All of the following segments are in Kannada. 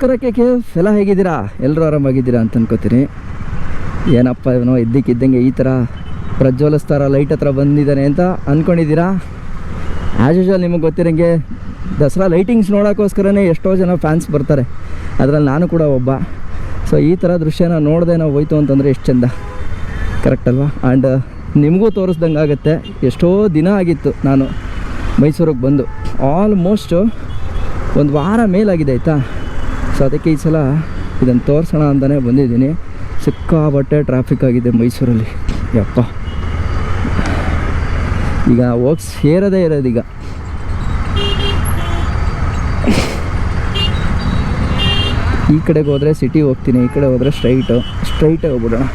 ನಮಸ್ಕಾರ ಕೆ ಕೆ ಎಲ್ಲ ಹೇಗಿದ್ದೀರಾ? ಎಲ್ಲರೂ ಆರಾಮಾಗಿದ್ದೀರಾ ಅಂತ ಅನ್ಕೋತೀನಿ. ಏನಪ್ಪ ಇವನು ಇದ್ದಕ್ಕಿದ್ದಂಗೆ ಈ ಥರ ಪ್ರಜ್ವಲಿಸ್ತಾರ, ಲೈಟ್ ಹತ್ರ ಬಂದಿದ್ದಾನೆ ಅಂತ ಅಂದ್ಕೊಂಡಿದ್ದೀರಾ ಆ್ಯಸ್ ಯೂಶಲ್ ನಿಮಗೆ ಗೊತ್ತಿರೋಂಗೆ ದಸರಾ ಲೈಟಿಂಗ್ಸ್ ನೋಡೋಕ್ಕೋಸ್ಕರನೇ ಎಷ್ಟೋ ಜನ ಫ್ಯಾನ್ಸ್ ಬರ್ತಾರೆ. ಅದರಲ್ಲಿ ನಾನು ಕೂಡ ಒಬ್ಬ. ಸೊ ಈ ಥರ ದೃಶ್ಯನ ನೋಡದೆ ನಾವು ಹೋಯ್ತು ಅಂತಂದರೆ ಎಷ್ಟು ಚೆಂದ. ಕರೆಕ್ಟ್ ಅಲ್ವಾ? ಆ್ಯಂಡ್ ನಿಮಗೂ ತೋರಿಸ್ದಂಗೆ ಆಗುತ್ತೆ. ಎಷ್ಟೋ ದಿನ ಆಗಿತ್ತು ನಾನು ಮೈಸೂರಿಗೆ ಬಂದು. ಆಲ್ಮೋಸ್ಟು ಒಂದು ವಾರ ಮೇಲಾಗಿದೆ, ಆಯಿತಾ? ಸೊ ಅದಕ್ಕೆ ಈ ಸಲ ಇದನ್ನು ತೋರಿಸೋಣ ಅಂತಲೇ ಬಂದಿದ್ದೀನಿ. ಸಿಕ್ಕಾಬಟ್ಟೆ ಟ್ರಾಫಿಕ್ ಆಗಿದೆ ಮೈಸೂರಲ್ಲಿ. ಯಪ್ಪ. ಈಗ ಹೋಗಿ ಸೇರದೇ ಇರೋದೀಗ ಈ ಕಡೆಗೆ ಹೋದರೆ ಸಿಟಿ ಹೋಗ್ತೀನಿ, ಈ ಕಡೆ ಹೋದರೆ ಸ್ಟ್ರೈಟು ಸ್ಟ್ರೈಟೇ ಹೋಗ್ಬಿಡೋಣ.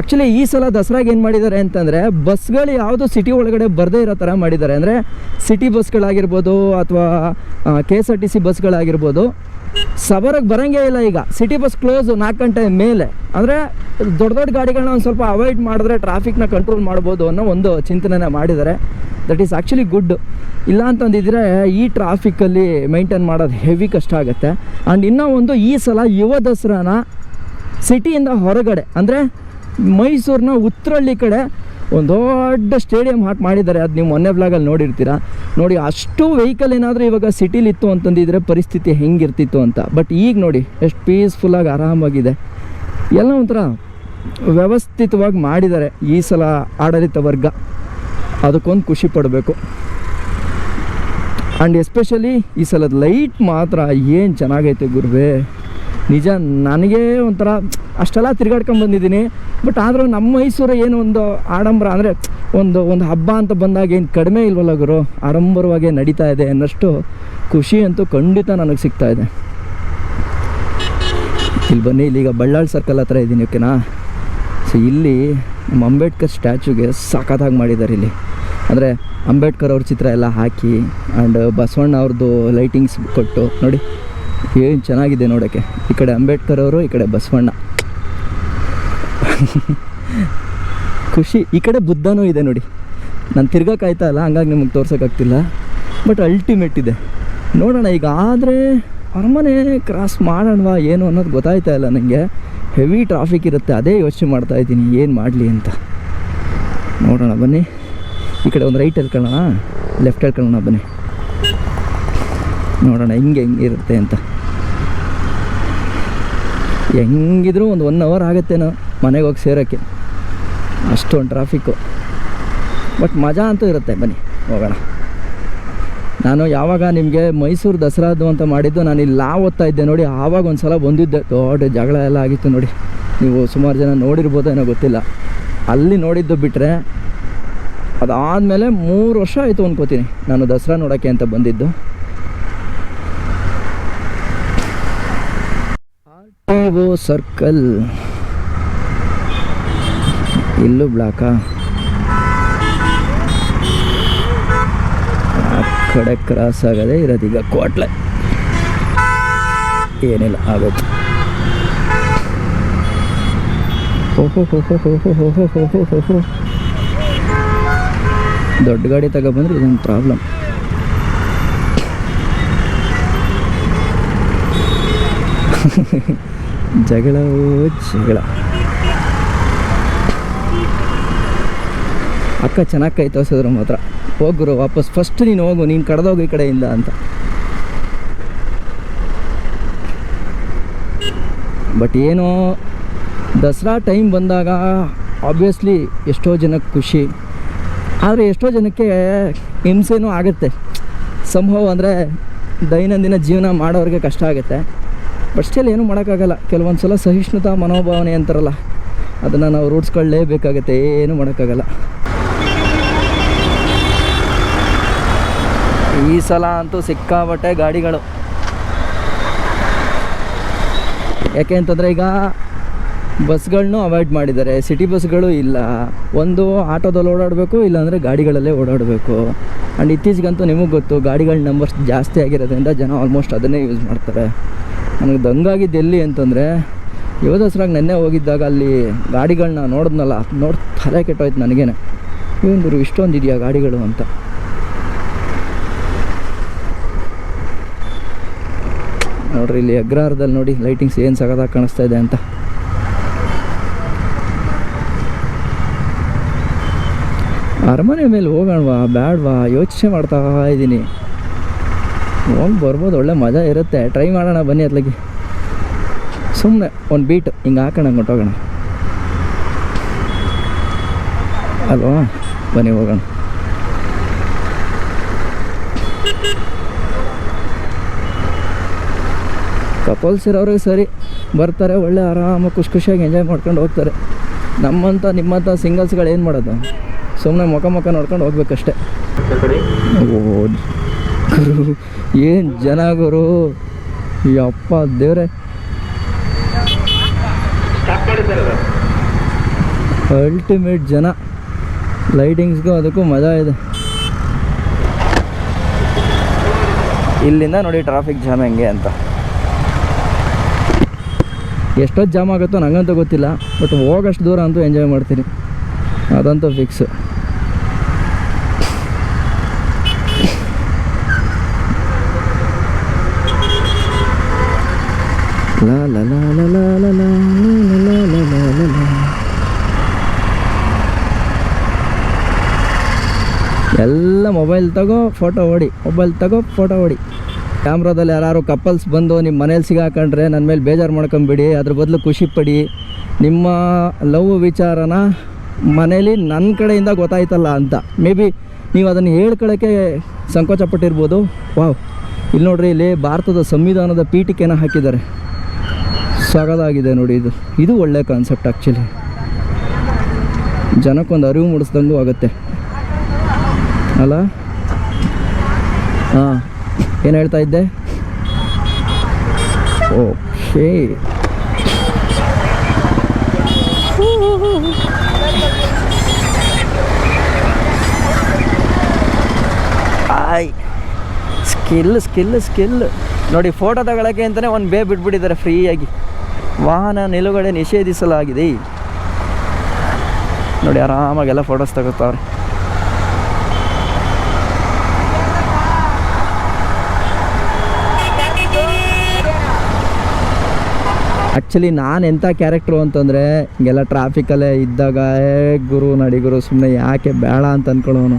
ಆ್ಯಕ್ಚುಲಿ ಈ ಸಲ ದಸರಾಗೆ ಏನು ಮಾಡಿದ್ದಾರೆ ಅಂತಂದರೆ, ಬಸ್ಗಳು ಯಾವುದು ಸಿಟಿ ಒಳಗಡೆ ಬರದೇ ಇರೋ ಥರ ಮಾಡಿದ್ದಾರೆ. ಅಂದರೆ ಸಿಟಿ ಬಸ್ಗಳಾಗಿರ್ಬೋದು ಅಥವಾ K S R T C ಬಸ್ಗಳಾಗಿರ್ಬೋದು ಸಬರಕ್ಕೆ ಬರೋಂಗೇ ಇಲ್ಲ ಈಗ. ಸಿಟಿ ಬಸ್ ಕ್ಲೋಸು ನಾಲ್ಕು ಗಂಟೆ ಮೇಲೆ. ಅಂದರೆ ದೊಡ್ಡ ದೊಡ್ಡ ಗಾಡಿಗಳನ್ನ ಒಂದು ಸ್ವಲ್ಪ ಅವಾಯ್ಡ್ ಮಾಡಿದ್ರೆ ಟ್ರಾಫಿಕ್ನ ಕಂಟ್ರೋಲ್ ಮಾಡ್ಬೋದು ಅನ್ನೋ ಒಂದು ಚಿಂತನೆನ ಮಾಡಿದ್ದಾರೆ. ದಟ್ ಈಸ್ ಆ್ಯಕ್ಚುಲಿ ಗುಡ್ ಇಲ್ಲ ಅಂತಂದಿದ್ರೆ ಈ ಟ್ರಾಫಿಕ್ಕಲ್ಲಿ ಮೈಂಟೈನ್ ಮಾಡೋದು ಹೆವಿ ಕಷ್ಟ ಆಗುತ್ತೆ. ಆ್ಯಂಡ್ ಇನ್ನೂ ಒಂದು ಈ ಸಲ ಯುವ ದಸರಾನ ಸಿಟಿಯಿಂದ ಹೊರಗಡೆ, ಅಂದರೆ ಮೈಸೂರಿನ ಉತ್ತರಳ್ಳಿ ಕಡೆ ಒಂದು ದೊಡ್ಡ ಸ್ಟೇಡಿಯಂ ಹಾಕಿ ಮಾಡಿದ್ದಾರೆ. ಅದು ನೀವು ಮೊನ್ನೆ ಬ್ಲಾಗಲ್ಲಿ ನೋಡಿರ್ತೀರ. ನೋಡಿ, ಅಷ್ಟು ವೆಹಿಕಲ್ ಏನಾದರೂ ಇವಾಗ ಸಿಟಿಲಿತ್ತು ಅಂತಂದಿದ್ರೆ ಪರಿಸ್ಥಿತಿ ಹೆಂಗಿರ್ತಿತ್ತು ಅಂತ. ಬಟ್ ಈಗ ನೋಡಿ, ಎಷ್ಟು ಪೀಸ್ಫುಲ್ಲಾಗಿ ಆರಾಮಾಗಿದೆ. ಎಲ್ಲ ಒಂಥರ ವ್ಯವಸ್ಥಿತವಾಗಿ ಮಾಡಿದ್ದಾರೆ ಈ ಸಲ ಆಡಳಿತ ವರ್ಗ. ಅದಕ್ಕೊಂದು ಖುಷಿ ಪಡಬೇಕು. ಆ್ಯಂಡ್ ಎಸ್ಪೆಷಲಿ ಈ ಸಲದ ಲೈಟ್ ಮಾತ್ರ ಏನು ಚೆನ್ನಾಗೈತೆ ಗುರುವೆ. ನಿಜ, ನನಗೆ ಒಂಥರ ಅಷ್ಟೆಲ್ಲ ತಿರ್ಗಾಡ್ಕೊಂಡು ಬಂದಿದ್ದೀನಿ. ಬಟ್ ಆದರೂ ನಮ್ಮ ಮೈಸೂರು ಏನು ಒಂದು ಆಡಂಬರ ಅಂದರೆ ಒಂದು ಒಂದು ಹಬ್ಬ ಅಂತ ಬಂದಾಗ ಏನು ಕಡಿಮೆ ಇಲ್ವಲ್ಲ ಗುರು? ಆಡಂಬರವಾಗಿ ನಡೀತಾ ಇದೆ ಅನ್ನಷ್ಟು ಖುಷಿ ಅಂತೂ ಖಂಡಿತ ನನಗೆ ಸಿಗ್ತಾ ಇದೆ. ಇಲ್ಲಿ ಬನ್ನಿ ಇಲ್ಲೀಗ ಬಳ್ಳಾಳ್ ಸರ್ಕಲ್ ಹತ್ರ ಇದ್ದೀನಿ ಓಕೆನಾ ಸೊ ಇಲ್ಲಿ ನಮ್ಮ ಅಂಬೇಡ್ಕರ್ ಸ್ಟ್ಯಾಚುಗೆ ಸಖತ್ತಾಗಿ ಮಾಡಿದ್ದಾರೆ ಇಲ್ಲಿ. ಅಂದರೆ ಅಂಬೇಡ್ಕರ್ ಅವ್ರ ಚಿತ್ರ ಎಲ್ಲ ಹಾಕಿ ಆ್ಯಂಡ್ ಬಸವಣ್ಣ ಅವ್ರದ್ದು ಲೈಟಿಂಗ್ಸ್ ಕೊಟ್ಟು ನೋಡಿ, ಏನು ಚೆನ್ನಾಗಿದೆ ನೋಡೋಕ್ಕೆ. ಈ ಕಡೆ ಅಂಬೇಡ್ಕರ್ ಅವರು, ಈ ಕಡೆ ಬಸವಣ್ಣ. ಖುಷಿ. ಈ ಕಡೆ ಬುದ್ಧನೂ ಇದೆ ನೋಡಿ. ನಾನು ತಿರ್ಗೋಕ್ಕಾಯ್ತಾ ಇಲ್ಲ, ಹಂಗಾಗಿ ನಿಮಗೆ ತೋರ್ಸೋಕ್ಕಾಗ್ತಿಲ್ಲ ಬಟ್ ಅಲ್ಟಿಮೇಟ್ ಇದೆ. ನೋಡೋಣ ಈಗ, ಆದರೆ ಅರಮನೆ ಕ್ರಾಸ್ ಮಾಡೋಣವಾ ಏನು ಅನ್ನೋದು ಗೊತ್ತಾಯ್ತಾ ಇಲ್ಲ ನನಗೆ ಹೆವಿ ಟ್ರಾಫಿಕ್ ಇರುತ್ತೆ, ಅದೇ ಯೋಚನೆ ಮಾಡ್ತಾ ಇದ್ದೀನಿ, ಏನು ಮಾಡಲಿ ಅಂತ. ನೋಡೋಣ, ಬನ್ನಿ. ಈ ಕಡೆ ಒಂದು ರೈಟ್ ಹೇಳ್ಕೊಳ್ಳೋಣ ಲೆಫ್ಟ್ ಹೇಳ್ಕೊಳ್ಳೋಣ ಬನ್ನಿ. ನೋಡೋಣ, ಹಿಂಗೆ ಹೆಂಗಿರುತ್ತೆ ಅಂತ. ಹೆಂಗಿದ್ರು ಒಂದು ಒನ್ ಅವರ್ ಆಗುತ್ತೇನೋ ಮನೆಗೆ ಹೋಗಿ ಸೇರೋಕ್ಕೆ ಅಷ್ಟೊಂದು ಟ್ರಾಫಿಕ್ಕು ಬಟ್ ಮಜಾ ಅಂತೂ ಇರುತ್ತೆ, ಬನ್ನಿ, ಹೋಗೋಣ. ನಾನು ಯಾವಾಗ ನಿಮಗೆ ಮೈಸೂರು ದಸರಾದು ಅಂತ ಮಾಡಿದ್ದು, ನಾನು ಇಲ್ಲಿ ಲಾ ಓದ್ತಾ ಇದ್ದೆ ನೋಡಿ, ಆವಾಗ ಒಂದು ಸಲ ಬಂದಿದ್ದೆ. ದೊಡ್ಡ ಜಗಳ ಎಲ್ಲ ಆಗಿತ್ತು ನೋಡಿ. ನೀವು ಸುಮಾರು ಜನ ನೋಡಿರ್ಬೋದೇನೋ ಗೊತ್ತಿಲ್ಲ. ಅಲ್ಲಿ ನೋಡಿದ್ದು ಬಿಟ್ಟರೆ ಅದಾದಮೇಲೆ ಮೂರು ವರ್ಷ ಆಯಿತು ಅಂದ್ಕೋತೀನಿ ನಾನು ದಸರಾ ನೋಡೋಕ್ಕೆ ಅಂತ ಬಂದಿದ್ದು. ಓ ಸರ್ಕಲ್ ಇಲ್ಲೂ ಬ್ಲಾಕಾ ಆ? ಕಡೆ ಕ್ರಾಸ್ ಆಗದೆ ಈಗ ಕೋಟ್ಲೆ ಏನಿಲ್ಲ ಆಗೋದು ದೊಡ್ಡ ಗಾಡಿ ತಗೊಬಂದ್ರೆ ಇದೊಂದು ಪ್ರಾಬ್ಲಮ್ ಜಗಳವೋ ಜಗಳ. ಅಕ್ಕ ಚೆನ್ನಾಗಿ ಕೈ ತೋರಿಸಿದ್ರು ಮಾತ್ರ. ಹೋಗ್ರು ವಾಪಸ್ ಫಸ್ಟ್ ನೀನು ಹೋಗು, ನೀನು ಕಡ್ದೋಗು ಈ ಕಡೆಯಿಂದ ಅಂತ. ಬಟ್ ಏನೋ ದಸರಾ ಟೈಮ್ ಬಂದಾಗ ಆಬ್ವಿಯಸ್ಲಿ ಎಷ್ಟೋ ಜನಕ್ಕೆ ಖುಷಿ. ಆದರೆ ಎಷ್ಟೋ ಜನಕ್ಕೆ ಹಿಂಸೆನೂ ಆಗುತ್ತೆ. ಸಂಭವ ಅಂದರೆ ದೈನಂದಿನ ಜೀವನ ಮಾಡೋರಿಗೆ ಕಷ್ಟ ಆಗುತ್ತೆ. ಬಟ್ ಸ್ಟಿಲ್ ಏನೂ ಮಾಡೋಕ್ಕಾಗಲ್ಲ. ಕೆಲವೊಂದು ಸಲ ಸಹಿಷ್ಣುತಾ ಮನೋಭಾವನೆ ಅಂತಾರಲ್ಲ, ಅದನ್ನು ನಾವು ರೂಢಿಸ್ಕೊಳ್ಳೇಬೇಕಾಗತ್ತೆ. ಏನೂ ಮಾಡೋಕ್ಕಾಗಲ್ಲ. ಈ ಸಲ ಅಂತೂ ಸಿಕ್ಕಾಬಟ್ಟೆ ಗಾಡಿಗಳು. ಯಾಕೆ ಅಂತಂದರೆ ಈಗ ಬಸ್ಗಳನ್ನೂ ಅವಾಯ್ಡ್ ಮಾಡಿದ್ದಾರೆ. ಸಿಟಿ ಬಸ್ಗಳು ಇಲ್ಲ. ಒಂದು ಆಟೋದಲ್ಲಿ ಓಡಾಡಬೇಕು, ಇಲ್ಲಾಂದರೆ ಗಾಡಿಗಳಲ್ಲೇ ಓಡಾಡಬೇಕು. ಆ್ಯಂಡ್ ಇತ್ತೀಚೆಗಂತೂ ನಿಮಗೆ ಗೊತ್ತು, ಗಾಡಿಗಳ ನಂಬರ್ಸ್ ಜಾಸ್ತಿ ಆಗಿರೋದ್ರಿಂದ ಜನ ಆಲ್ಮೋಸ್ಟ್ ಅದನ್ನೇ ಯೂಸ್ ಮಾಡ್ತಾರೆ. ನನಗೆ ದಂಗಾಗಿದ್ದು ಎಲ್ಲಿ ಅಂತಂದರೆ ಯುವ ನೆನ್ನೆ ಹೋಗಿದ್ದಾಗ ಅಲ್ಲಿ ಗಾಡಿಗಳನ್ನ ನೋಡಿದ್ನಲ್ಲ, ನೋಡಿ ತಲೆ ಕೆಟ್ಟೋಯ್ತು ನನಗೇನೆ. ಇವಂದರು ಇಷ್ಟೊಂದು ಇದೆಯಾ ಗಾಡಿಗಳು ಅಂತ. ನೋಡ್ರಿ, ಇಲ್ಲಿ ಅಗ್ರಹಾರದಲ್ಲಿ ನೋಡಿ ಲೈಟಿಂಗ್ಸ್ ಏನು ಸಗದಾಗ ಕಾಣಿಸ್ತಾ ಇದೆ ಅಂತ. ಅರಮನೆ ಮೇಲೆ ಹೋಗೋಣವಾ ಬೇಡವಾ ಯೋಚನೆ ಮಾಡ್ತಾ ಇದ್ದೀನಿ ಹೋಗಿ ಬರ್ಬೋದು, ಒಳ್ಳೆ ಮಜಾ ಇರುತ್ತೆ. ಟ್ರೈ ಮಾಡೋಣ, ಬನ್ನಿ ಅತ್ಲಗೆ ಸುಮ್ಮನೆ ಒಂದು ಬೀಟ್ ಹಿಂಗೆ ಹಾಕೋಣ ಹೋಗೋಣ. ಅಲ್ವಾ? ಬನ್ನಿ, ಹೋಗೋಣ. ಕಪಲ್ಸ್ ಇರೋರಿಗೆ ಸರಿ, ಬರ್ತಾರೆ, ಒಳ್ಳೆ ಆರಾಮಾಗಿ ಖುಷಿ ಖುಷಿಯಾಗಿ ಎಂಜಾಯ್ ಮಾಡ್ಕೊಂಡು ಹೋಗ್ತಾರೆ. ನಮ್ಮಂಥ ನಿಮ್ಮಂಥ ಸಿಂಗಲ್ಸ್ಗಳು ಏನು ಮಾಡೋದು? ಸುಮ್ಮನೆ ಮುಖ ಮುಖ ನೋಡ್ಕೊಂಡು ಹೋಗ್ಬೇಕಷ್ಟೆ. ಓ, ಗುರು, ಏನು ಜನ ಗುರು? ಯಪ್ಪ ದೇವ್ರೆ. ಅಲ್ಟಿಮೇಟ್ ಜನ. ಲೈಟಿಂಗ್ಸ್ಗೂ ಅದಕ್ಕೂ ಮಜಾ ಇದೆ. ಇಲ್ಲಿಂದ ನೋಡಿ ಟ್ರಾಫಿಕ್ ಜಾಮ್ ಹೆಂಗೆ ಅಂತ. ಎಷ್ಟೊತ್ತು ಜಾಮ್ ಆಗುತ್ತೋ ನನಗಂತೂ ಗೊತ್ತಿಲ್ಲ ಬಟ್ ಹೋಗೋಷ್ಟು ದೂರ ಅಂತೂ ಎಂಜಾಯ್ ಮಾಡ್ತೀನಿ. ಅದಂತೂ ಫಿಕ್ಸು ಲಾ la la la la la la la la la la la ಎಲ್ಲ ಮೊಬೈಲ್ ತಗೋ ಫೋಟೋ ಹೊಡಿ ಮೊಬೈಲ್ ತಗೋ ಫೋಟೋ ಹೊಡಿ ಕ್ಯಾಮ್ರಾದಲ್ಲಿ ಯಾರು ಕಪಲ್ಸ್ ಬಂದು ನಿಮ್ಮ ಮನೇಲಿ ಸಿಗಾಕೊಂಡ್ರೆ ನನ್ನ ಮೇಲೆ ಬೇಜಾರು ಮಾಡ್ಕೊಂಬಿಡಿ ಅದ್ರ ಬದಲು ಖುಷಿ ಪಡಿ ನಿಮ್ಮ ಲವ್ ವಿಚಾರನ ಮನೇಲಿ ನನ್ನ ಕಡೆಯಿಂದ ಗೊತ್ತಾಯ್ತಲ್ಲ ಅಂತ ಮೇ ಬಿ ನೀವು ಅದನ್ನು ಹೇಳ್ಕೊಳ್ಳೋಕ್ಕೆ ಸಂಕೋಚ ಪಟ್ಟಿರ್ಬೋದು ವಾವ್ ಇಲ್ಲಿ ನೋಡ್ರಿ ಇಲ್ಲಿ ಭಾರತದ ಸಂವಿಧಾನದ ಪೀಠಿಕೆನ ಹಾಕಿದ್ದಾರೆ ಸಗದಾಗಿದೆ ನೋಡಿ ಇದು. ಇದು ಒಳ್ಳೆ ಕಾನ್ಸೆಪ್ಟ್ ಆ್ಯಕ್ಚುಲಿ ಜನಕ್ಕೊಂದು ಅರಿವು ಮೂಡಿಸ್ದಂಗೂ ಆಗುತ್ತೆ. ಅಲ್ಲ? ಹಾಂ. ಏನು ಹೇಳ್ತಾ ಇದ್ದೆ? ಓಕೆ. ಆಯ್. ಸ್ಕಿಲ್ ಸ್ಕಿಲ್ ಸ್ಕಿಲ್ ನೋಡಿ ಫೋಟೋ ತಗೊಳಕ್ಕೆ ಅಂತಲೇ ಒಂದು ಬೇ ಬಿಟ್ಬಿಟ್ಟಿದ್ದಾರೆ ಫ್ರೀಯಾಗಿ ವಾಹನ ನಿಲುಗಡೆ ನಿಷೇಧಿಸಲಾಗಿದೆ. ನೋಡಿ ಆರಾಮಾಗೆಲ್ಲ ಫೋಟೋಸ್ ತಗೋತಾವ್ರೆ. ಆ್ಯಕ್ಚುಲಿ ನಾನು ಎಂಥ ಕ್ಯಾರೆಕ್ಟ್ರು ಅಂತಂದರೆ, ಹಿಂಗೆಲ್ಲ ಟ್ರಾಫಿಕಲ್ಲೇ ಇದ್ದಾಗ ಗುರು ನಡಿಗುರು ಸುಮ್ಮನೆ ಯಾಕೆ ಬೇಡ ಅಂತ ಅಂದ್ಕೊಳ್ಳೋನು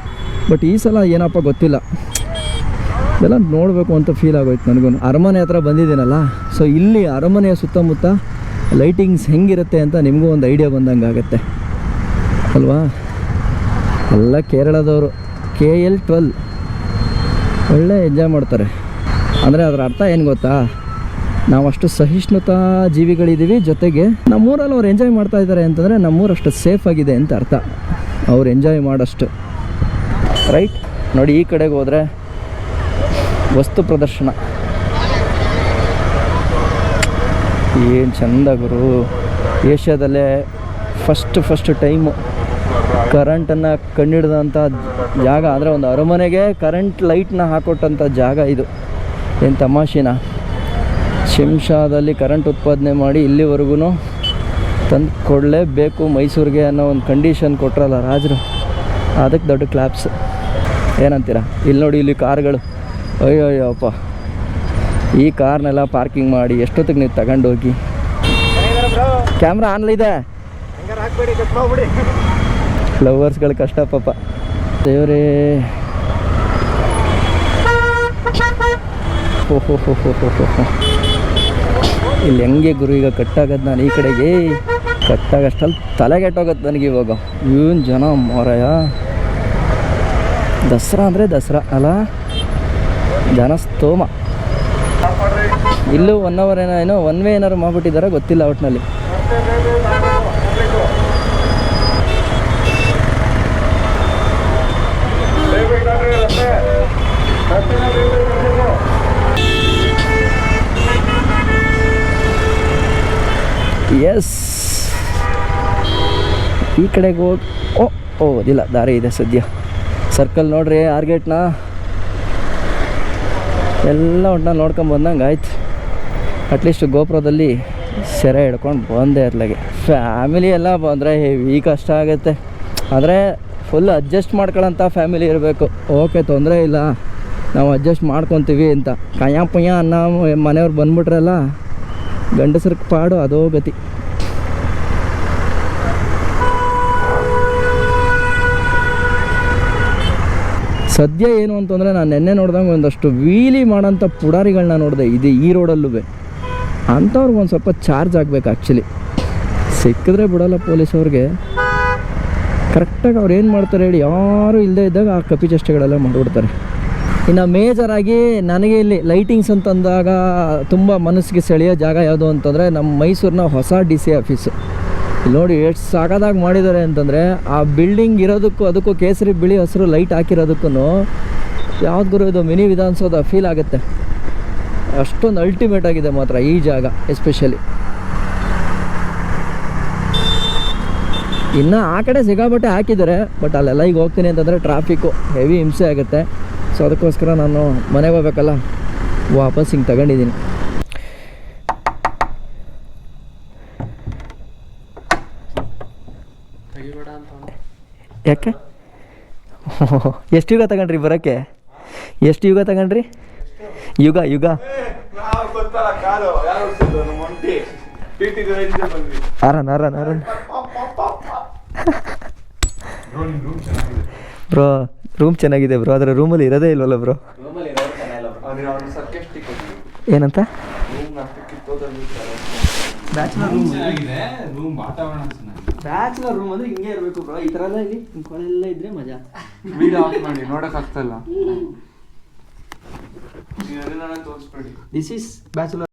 ಬಟ್ ಈ ಸಲ ಏನಪ್ಪ ಗೊತ್ತಿಲ್ಲ. ಇದೆಲ್ಲ ನೋಡಬೇಕು ಅಂತ ಫೀಲ್ ಆಗೋಯ್ತು ನನಗೂ ಅರಮನೆ ಹತ್ರ ಬಂದಿದ್ದೀನಲ್ಲ ಸೊ ಇಲ್ಲಿ ಅರಮನೆಯ ಸುತ್ತಮುತ್ತ ಲೈಟಿಂಗ್ಸ್ ಹೆಂಗಿರುತ್ತೆ ಅಂತ ನಿಮಗೂ ಒಂದು ಐಡಿಯಾ ಬಂದಂಗೆ ಆಗುತ್ತೆ ಅಲ್ವಾ? ಎಲ್ಲ ಕೇರಳದವರು ಕೆ ಎಲ್ ಟ್ವೆಲ್ ಒಳ್ಳೆ ಎಂಜಾಯ್ ಮಾಡ್ತಾರೆ. ಅಂದರೆ ಅದರ ಅರ್ಥ ಏನು ಗೊತ್ತಾ? ನಾವು ಅಷ್ಟು ಸಹಿಷ್ಣುತಾ ಜೀವಿಗಳಿದ್ದೀವಿ ಜೊತೆಗೆ ನಮ್ಮೂರಲ್ಲಿ ಅವ್ರು ಎಂಜಾಯ್ ಮಾಡ್ತಾ ಇದ್ದಾರೆ ಅಂತಂದರೆ ನಮ್ಮೂರು ಅಷ್ಟು ಸೇಫ್ ಆಗಿದೆ ಅಂತ ಅರ್ಥ. ಅವ್ರು ಎಂಜಾಯ್ ಮಾಡೋಷ್ಟು. ರೈಟ್ ನೋಡಿ, ಈ ಕಡೆಗೆ ಹೋದರೆ ವಸ್ತು ಪ್ರದರ್ಶನ. ಏನು ಚಂದ ಗುರು. ಏಷ್ಯಾದಲ್ಲೇ ಫಸ್ಟ್ ಫಸ್ಟ್ ಟೈಮು ಕರೆಂಟನ್ನು ಕಂಡಿಡ್ದಂಥ ಜಾಗ. ಅಂದರೆ ಒಂದು ಅರಮನೆಗೆ ಕರೆಂಟ್ ಲೈಟ್ನ ಹಾಕೊಟ್ಟಂಥ ಜಾಗ ಇದು. ಏನು ತಮಾಷೆನ. ಶಿಂಷಾದಲ್ಲಿ ಕರೆಂಟ್ ಉತ್ಪಾದನೆ ಮಾಡಿ ಇಲ್ಲಿವರೆಗೂ ತಂದು ಕೊಡಲೇಬೇಕು ಮೈಸೂರಿಗೆ ಅನ್ನೋ ಒಂದು ಕಂಡೀಷನ್ ಕೊಟ್ರಲ್ಲ ರಾಜರು. ಅದಕ್ಕೆ ದೊಡ್ಡ ಕ್ಲಾಪ್ಸ್ ಏನಂತೀರ? ಇಲ್ಲಿ ನೋಡಿ ಇಲ್ಲಿ ಕಾರ್ಗಳು. ಅಯ್ಯೋ ಅಯ್ಯೋಪ್ಪ ಈ ಕಾರ್ನೆಲ್ಲ ಪಾರ್ಕಿಂಗ್ ಮಾಡಿ ಎಷ್ಟೊತ್ತಿಗೆ ನೀವು ತಗೊಂಡೋಗಿ? ಕ್ಯಾಮ್ರಾ ಆನ್ಲಿದೆ ಫ್ಲವರ್ಸ್ಗಳು ಕಷ್ಟ ಪಾಪ. ದೇವ್ರೇ. ಹೋ. ಇಲ್ಲಿ ಹೆಂಗೆ ಗುರು, ಈಗ ಕಟ್ಟಾಗದು ನಾನು ಈ ಕಡೆಗೆ? ಕಟ್ಟಾಗಷ್ಟಲ್ಲಿ ತಲೆಗೆಟ್ಟೋಗತ್ತೆ ನನಗೆ ಇವಾಗ. ಇವನ್ ಜನ ಮಾರಾಯ. ದಸರಾ ಅಂದರೆ ದಸರಾ, ಅಲ್ಲ? ಜನ ಸ್ತೋಮ ಇಲ್ಲೂ ಒನ್ ಅವರ್ ಏನೋ ಏನೋ ಒನ್ ವೇ ಏನಾದ್ರು ಮಾಡ್ಬಿಟ್ಟಿದ್ದಾರೆ ಗೊತ್ತಿಲ್ಲ ಒಟ್ಟಿನಲ್ಲಿ ಎಸ್ ಈ ಕಡೆಗೆ ಹೋಗಿ ಓ ಓ ದಾರಿ ಇದೆ ಸದ್ಯ. ಸರ್ಕಲ್ ನೋಡ್ರಿ ಆರ್ಗೇಟ್ನ ಎಲ್ಲ ಒಟ್ಟಿನಲ್ಲಿ ನೋಡ್ಕೊಂಡು ಬಂದಂಗೆ ಆಯ್ತು. ಅಟ್ಲೀಸ್ಟ್ ಗೋಪುರದಲ್ಲಿ ಸೆರೆ ಹಿಡ್ಕೊಂಡು ಬಂದೆ ಅತ್ಲಾಗೆ ಫ್ಯಾಮಿಲಿ ಎಲ್ಲ ಬಂದರೆ ಹೆವಿ ಕಷ್ಟ ಆಗುತ್ತೆ. ಆದರೆ ಫುಲ್ ಅಡ್ಜಸ್ಟ್ ಮಾಡ್ಕೊಳ್ಳೋಂಥ ಫ್ಯಾಮಿಲಿ ಇರಬೇಕು. ಓಕೆ ತೊಂದರೆ ಇಲ್ಲ. ನಾವು ಅಡ್ಜಸ್ಟ್ ಮಾಡ್ಕೊತೀವಿ ಅಂತ. ಕಯ್ಯ ಪಯ್ಯ ಅನ್ನ ಮನೆಯವ್ರು ಬಂದ್ಬಿಟ್ರಲ್ಲ, ಗಂಡಸ್ರಿಗೆ ಪಾಡು ಅದೋ ಗತಿ. ಸದ್ಯ ಏನು ಅಂತಂದರೆ ನಾನು ನೆನ್ನೆ ನೋಡ್ದಂಗೆ ಒಂದಷ್ಟು ವೀಲಿ ಮಾಡೋಂಥ ಪುಡಾರಿಗಳನ್ನ ನೋಡಿದೆ. ಇದು ಈ ರೋಡಲ್ಲೂ ಅಂಥವ್ರಿಗೆ ಒಂದು ಸ್ವಲ್ಪ ಚಾರ್ಜ್ ಆಗಬೇಕು ಆ್ಯಕ್ಚುಲಿ ಸಿಕ್ಕಿದ್ರೆ ಬಿಡಲ್ಲ ಪೊಲೀಸವ್ರಿಗೆ ಕರೆಕ್ಟಾಗಿ ಅವ್ರು ಏನು ಮಾಡ್ತಾರೆ ಹೇಳಿ, ಯಾರು ಇಲ್ಲದೆ ಇದ್ದಾಗ ಆ ಕಪಿ ಚಷ್ಟೆಗಳೆಲ್ಲ ಮಾಡಿಬಿಡ್ತಾರೆ ಇನ್ನು ಮೇಜರಾಗಿ ನನಗೆ ಇಲ್ಲಿ ಲೈಟಿಂಗ್ಸ್ ಅಂತಂದಾಗ ತುಂಬ ಮನಸ್ಸಿಗೆ ಸೆಳೆಯೋ ಜಾಗ ಯಾವುದು ಅಂತಂದರೆ ನಮ್ಮ ಮೈಸೂರಿನ ಹೊಸ ಡಿ ಸಿ ಆಫೀಸು ನೋಡಿ, ಎಷ್ಟು ಸಾಕಾದಾಗ ಮಾಡಿದ್ದಾರೆ ಅಂತಂದರೆ, ಆ ಬಿಲ್ಡಿಂಗ್ ಇರೋದಕ್ಕೂ ಅದಕ್ಕೂ ಕೇಸರಿ ಬಿಳಿ ಹಸಿರು ಲೈಟ್ ಹಾಕಿರೋದಕ್ಕೂ ಯಾವ್ದು ಇದು ಮಿನಿ ವಿಧಾನಸೌಧ ಫೀಲ್ ಆಗುತ್ತೆ. ಅಷ್ಟೊಂದು ಅಲ್ಟಿಮೇಟ್ ಆಗಿದೆ ಮಾತ್ರ ಈ ಜಾಗ ಎಸ್ಪೆಷಲಿ ಇನ್ನು ಆ ಕಡೆ ಸಿಗಾಬಟ್ಟೆ ಹಾಕಿದ್ದಾರೆ ಬಟ್ ಅಲ್ಲೆಲ್ಲ ಈಗ ಹೋಗ್ತೀನಿ ಅಂತಂದರೆ ಟ್ರಾಫಿಕ್ಕು ಹೆವಿ ಹಿಂಸೆ ಆಗುತ್ತೆ. ಸೊ ಅದಕ್ಕೋಸ್ಕರ ನಾನು ಮನೆಗೆ ಹೋಗ್ಬೇಕಲ್ಲ, ವಾಪಸ್ ಹಿಂಗೆ ತಗೊಂಡಿದ್ದೀನಿ. ಯಾಕೆ? ಎಷ್ಟು ಯುಗ ತಗೊಂಡ್ರಿ ಬರೋಕ್ಕೆ? ಎಷ್ಟು ಯುಗ ತಗೊಂಡ್ರಿ? ಯುಗ ಯುಗ. Horn horn horn. Bro room ಚೆನ್ನಾಗಿದೆ ಬ್ರೋ. ಆದರೆ ರೂಮಲ್ಲಿ ಇರೋದೇ ಇಲ್ವಲ್ಲ ಬ್ರೋ? ಏನಂತ? ರೂಮ್ ವಾತಾವರಣ ಚೆನ್ನಾಗಿದೆ. ಬ್ಯಾಚುಲರ್ ರೂಮ್ ಅಂದ್ರೆ ಹಿಂಗೆ ಇರಬೇಕು ಬ್ರೋ ಈ ತರ ಎಲ್ಲ ಇಲ್ಲಿ ಕೊಳೆಲ್ಲ ಇದ್ರೆ ಮಜಾ. ವಿಡಿಯೋ ಆಫ್ ಮಾಡಿ ನೋಡಕ್ ಆಗ್ತಾ ಇಲ್ಲ. ಇದೆಲ್ಲ ತೋರಿಸ್ಬೇಡಿ. This is bachelor